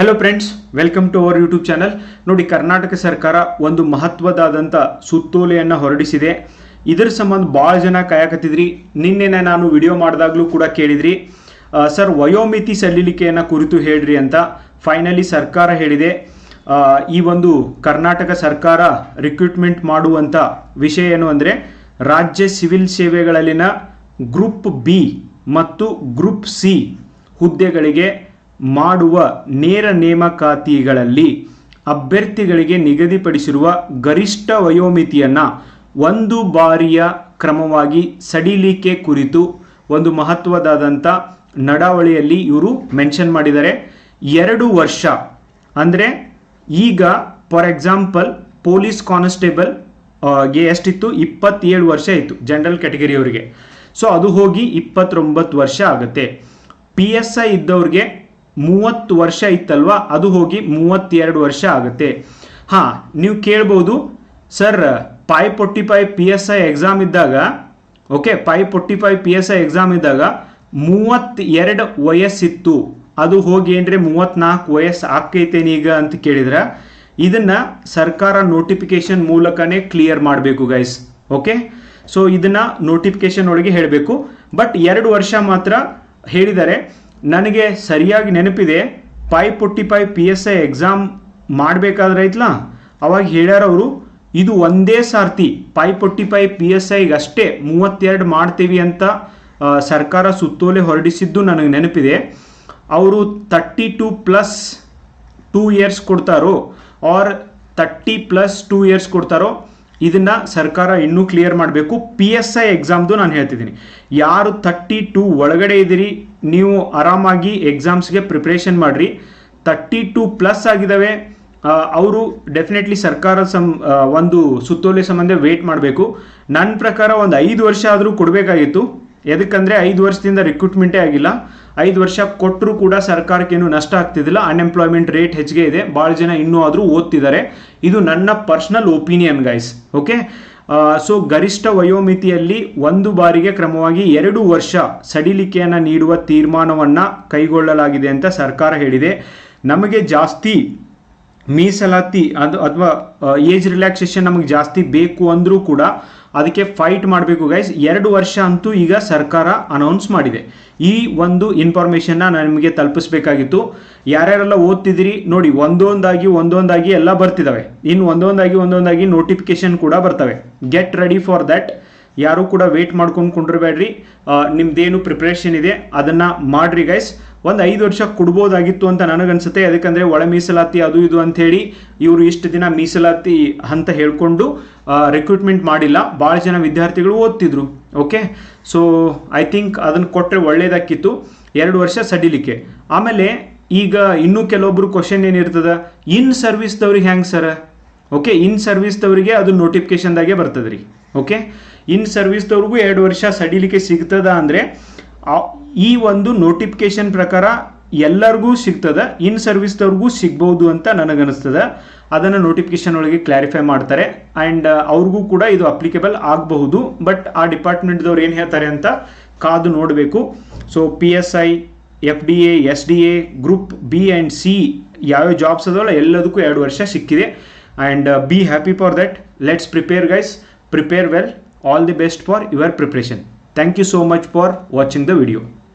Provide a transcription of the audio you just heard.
Hello friends welcome to our YouTube channel ನೋಡಿ, ಕರ್ನಾಟಕ ಸರ್ಕಾರ ಒಂದು ಮಹತ್ವದಾದಂಥ ಸುತ್ತೋಲೆಯನ್ನು ಹೊರಡಿಸಿದೆ. ಇದರ ಸಂಬಂಧ ಭಾಳ ಜನ ಕಾಯಕತ್ತಿದ್ರಿ. ನಿನ್ನೆನೆ ನಾನು ವಿಡಿಯೋ ಮಾಡಿದಾಗಲೂ ಕೂಡ ಕೇಳಿದ್ರಿ. ಸರ್ ವಯೋಮಿತಿ ಸಲ್ಲಿಲಿಕೆಯನ್ನು ಕುರಿತು ಹೇಳ್ರಿ ಅಂತ ಫೈನಲಿ ಸರ್ಕಾರ ಹೇಳಿದೆ. ಈ ಒಂದು ಕರ್ನಾಟಕ ಸರ್ಕಾರ ರಿಕ್ರೂಟ್ಮೆಂಟ್ ಮಾಡುವಂಥ ವಿಷಯ ಏನು ಅಂದರೆ, ರಾಜ್ಯ ಸಿವಿಲ್ ಸೇವೆಗಳಲ್ಲಿನ ಗ್ರೂಪ್ ಬಿ ಮತ್ತು ಗ್ರೂಪ್ ಸಿ ಹುದ್ದೆಗಳಿಗೆ ಮಾಡುವ ನೇರ ನೇಮಕಾತಿಗಳಲ್ಲಿ ಅಭ್ಯರ್ಥಿಗಳಿಗೆ ನಿಗದಿಪಡಿಸಿರುವ ಗರಿಷ್ಠ ವಯೋಮಿತಿಯನ್ನು ಒಂದು ಬಾರಿಯ ಕ್ರಮವಾಗಿ ಸಡಿಲಿಕೆ ಕುರಿತು ಒಂದು ಮಹತ್ವದಾದಂಥ ನಡಾವಳಿಯಲ್ಲಿ ಇವರು ಮೆನ್ಷನ್ ಮಾಡಿದ್ದಾರೆ. ಎರಡು ವರ್ಷ. ಅಂದರೆ ಈಗ ಫಾರ್ ಎಕ್ಸಾಂಪಲ್ ಪೊಲೀಸ್ ಕಾನ್ಸ್ಟೇಬಲ್ಗೆ ಎಷ್ಟಿತ್ತು? ಇಪ್ಪತ್ತೇಳು ವರ್ಷ ಇತ್ತು ಜನರಲ್ ಕ್ಯಾಟಗರಿಯವರಿಗೆ ಸೊ ಅದು ಹೋಗಿ ಇಪ್ಪತ್ತೊಂಬತ್ತು ವರ್ಷ ಆಗುತ್ತೆ. ಪಿ ಎಸ್ ಐ ಇದ್ದವ್ರಿಗೆ ಮೂವತ್ತು ವರ್ಷ ಇತ್ತಲ್ವಾ? ಅದು ಹೋಗಿ ಮೂವತ್ತೆರಡು ವರ್ಷ ಆಗುತ್ತೆ. ಹಾಂ, ನೀವು ಕೇಳ್ಬೋದು. ಸರ್ ಪೈ ಪೊಟ್ಟಿ ಪೈ ಪಿ ಎಸ್ ಐ ಎಕ್ಸಾಮ್ ಇದ್ದಾಗ ಓಕೆ ಪೈ ಪೊಟ್ಟಿ ಪೈ ಪಿ ಎಸ್ ಐ ಎಕ್ಸಾಮ್ ಇದ್ದಾಗ ಮೂವತ್ತೆರಡು ವಯಸ್ಸಿತ್ತು. ಅದು ಹೋಗಿ ಏನ್ರಿ, ಮೂವತ್ನಾಲ್ಕು ವಯಸ್ಸು ಈಗ ಅಂತ ಕೇಳಿದ್ರೆ? ಇದನ್ನ ಸರ್ಕಾರ ನೋಟಿಫಿಕೇಶನ್ ಮೂಲಕನೇ ಕ್ಲಿಯರ್ ಮಾಡಬೇಕು ಗೈಸ್ ಓಕೆ ಸೊ ಇದನ್ನ ನೋಟಿಫಿಕೇಶನ್ ಒಳಗೆ ಹೇಳಬೇಕು. ಬಟ್ ಎರಡು ವರ್ಷ ಮಾತ್ರ ಹೇಳಿದ್ದಾರೆ ನನಗೆ ಸರಿಯಾಗಿ ನೆನಪಿದೆ, ಪೈ ಪೊಟ್ಟಿ ಪೈ ಪಿ ಎಸ್ ಐ ಎಕ್ಸಾಮ್ ಮಾಡಬೇಕಾದ್ರೆ ಐತ್ಲಾ? ಅವಾಗ ಹೇಳ್ಯಾರವರು, ಇದು ಒಂದೇ ಸಾರ್ತಿ, ಪೈ ಪೊಟ್ಟಿ ಪೈ ಪಿ ಎಸ್ ಐಗೆ ಅಷ್ಟೇ ಮೂವತ್ತೆರಡು ಮಾಡ್ತೀವಿ ಅಂತ ಸರ್ಕಾರ ಸುತ್ತೋಲೆ ಹೊರಡಿಸಿದ್ದು ನನಗೆ ನೆನಪಿದೆ. ಅವರು thirty two plus two years ಕೊಡ್ತಾರೋ or thirty plus two years ಕೊಡ್ತಾರೋ, ಇದನ್ನು ಸರ್ಕಾರ ಇನ್ನೂ ಕ್ಲಿಯರ್ ಮಾಡಬೇಕು. ಪಿ ಎಸ್ ಐ ಎಕ್ಸಾಮ್ದು ನಾನು ಹೇಳ್ತಿದ್ದೀನಿ. ಯಾರು ತರ್ಟಿ ಟೂ ಒಳಗಡೆ ಇದ್ದೀರಿ ನೀವು ಆರಾಮಾಗಿ ಎಕ್ಸಾಮ್ಸ್ಗೆ ಪ್ರಿಪ್ರೇಷನ್ ಮಾಡಿರಿ. ತರ್ಟಿ ಟು ಪ್ಲಸ್ ಆಗಿದ್ದಾವೆ ಅವರು ಡೆಫಿನೆಟ್ಲಿ ಸರ್ಕಾರ ಸಂ ಒಂದು ಸುತ್ತೋಲೆ ಸಂಬಂಧ ವೇಟ್ ಮಾಡಬೇಕು. ನನ್ನ ಪ್ರಕಾರ ಒಂದು ಐದು ವರ್ಷ ಆದರೂ ಕೊಡಬೇಕಾಗಿತ್ತು. ಎದಕ್ಕಂದರೆ ಐದು ವರ್ಷದಿಂದ ರಿಕ್ರೂಟ್ಮೆಂಟೇ ಆಗಿಲ್ಲ. ಐದು ವರ್ಷ ಕೊಟ್ಟರೂ ಕೂಡ ಸರ್ಕಾರಕ್ಕೇನು ನಷ್ಟ ಆಗ್ತಿದ್ದಿಲ್ಲ ಅನ್ಎಂಪ್ಲಾಯ್ಮೆಂಟ್ ರೇಟ್ ಹೆಚ್ಚಿಗೆ ಇದೆ. ಭಾಳ ಜನ ಇನ್ನೂ ಆದರೂ ಓದ್ತಿದ್ದಾರೆ. ಇದು ನನ್ನ personal opinion guys okay so ಗರಿಷ್ಠ ವಯೋಮಿತಿಯಲ್ಲಿ ಒಂದು ಬಾರಿಗೆ ಕ್ರಮವಾಗಿ ಎರಡು ವರ್ಷ ಸಡಿಲಿಕೆಯನ್ನು ನೀಡುವ ತೀರ್ಮಾನವನ್ನು ಕೈಗೊಳ್ಳಲಾಗಿದೆ ಅಂತ ಸರ್ಕಾರ ಹೇಳಿದೆ. ನಮಗೆ ಜಾಸ್ತಿ ಮೀಸಲಾತಿ ಅದು, ಅಥವಾ ಏಜ್ ರಿಲ್ಯಾಕ್ಸೇಷನ್ ನಮಗೆ ಜಾಸ್ತಿ ಬೇಕು ಅಂದರೂ ಕೂಡ ಅದಕ್ಕೆ ಫೈಟ್ ಮಾಡಬೇಕು ಗೈಸ್ ಎರಡು ವರ್ಷ ಅಂತೂ ಈಗ ಸರ್ಕಾರ ಅನೌನ್ಸ್ ಮಾಡಿದೆ. ಈ ಒಂದು ಇನ್ಫಾರ್ಮೇಷನ್ನ ನಾನು ನಿಮಗೆ ತಲುಪಿಸ್ಬೇಕಾಗಿತ್ತು. ಯಾರ್ಯಾರೆಲ್ಲ ಓದ್ತಿದ್ದೀರಿ, ನೋಡಿ, ಒಂದೊಂದಾಗಿ ಒಂದೊಂದಾಗಿ ಎಲ್ಲ ಬರ್ತಿದ್ದಾವೆ ಇನ್ನು ಒಂದೊಂದಾಗಿ ಒಂದೊಂದಾಗಿ ನೋಟಿಫಿಕೇಶನ್ ಕೂಡ ಬರ್ತವೆ. ಗೆಟ್ ರೆಡಿ ಫಾರ್ ದ್ಯಾಟ್ ಯಾರು ಕೂಡ ವೇಟ್ ಮಾಡ್ಕೊಂಡು ಕುಂಡಿರ್ಬೇಡ್ರಿ. ನಿಮ್ದೇನು ಪ್ರಿಪ್ರೇಷನ್ ಇದೆ, ಅದನ್ನು ಮಾಡ್ರಿ ಗೈಸ್ ಒಂದು ಐದು ವರ್ಷ ಕೊಡ್ಬೋದಾಗಿತ್ತು ಅಂತ ನನಗನ್ಸುತ್ತೆ. ಯಾಕಂದ್ರೆ ಒಳ ಮೀಸಲಾತಿ ಅದು ಇದು ಅಂತ ಹೇಳಿ ಇವರು ಇಷ್ಟು ದಿನ ಮೀಸಲಾತಿ ಅಂತ ಹೇಳ್ಕೊಂಡು ರಿಕ್ರೂಟ್ಮೆಂಟ್ ಮಾಡಿಲ್ಲ. ಭಾಳ ಜನ ವಿದ್ಯಾರ್ಥಿಗಳು ಓದ್ತಿದ್ರು. ಓಕೆ ಸೊ ಐ ಥಿಂಕ್ ಅದನ್ನು ಕೊಟ್ಟರೆ ಒಳ್ಳೇದಾಕಿತ್ತು. ಎರಡು ವರ್ಷ ಸಡಿಲಿಕ್ಕೆ. ಆಮೇಲೆ ಈಗ ಇನ್ನೂ ಕೆಲವೊಬ್ರು ಕ್ವಶನ್ ಏನಿರ್ತದ ಇನ್ ಸರ್ವಿಸ್ದವ್ರಿಗೆ ಹೆಂಗೆ ಸರ್? ಓಕೆ ಇನ್ ಸರ್ವಿಸ್ದವರಿಗೆ ಅದು ನೋಟಿಫಿಕೇಶನ್ದಾಗೆ ಬರ್ತದೆ ರೀ ಓಕೆ ಇನ್ ಸರ್ವಿಸ್ದವ್ರಿಗೂ ಎರಡು ವರ್ಷ ಸಡಿಲಿಕ್ಕೆ ಸಿಗ್ತದ ಅಂದರೆ ಈ ಒಂದು ನೋಟಿಫಿಕೇಶನ್ ಪ್ರಕಾರ ಎಲ್ಲರಿಗೂ ಸಿಗ್ತದೆ ಇನ್ ಸರ್ವಿಸ್ದವ್ರಿಗೂ ಸಿಗ್ಬೋದು ಅಂತ ನನಗನ್ನಿಸ್ತದ. ಅದನ್ನು ನೋಟಿಫಿಕೇಶನ್ ಒಳಗೆ ಕ್ಲಾರಿಫೈ ಮಾಡ್ತಾರೆ. ಆ್ಯಂಡ್ ಅವ್ರಿಗೂ ಕೂಡ ಇದು ಅಪ್ಲಿಕೇಬಲ್ ಆಗಬಹುದು. ಬಟ್ ಆ ಡಿಪಾರ್ಟ್ಮೆಂಟ್ದವ್ರು ಏನು ಹೇಳ್ತಾರೆ ಅಂತ ಕಾದು ನೋಡಬೇಕು. So P S I F D A S D A group B and C ಯಾವ್ಯಾವ ಜಾಬ್ಸ್ ಅದಾವಲ್ಲ ಎಲ್ಲದಕ್ಕೂ ಎರಡು ವರ್ಷ ಸಿಕ್ಕಿದೆ. And be happy for that let's prepare guys prepare well all the best for your preparation Thank you so much for watching the video.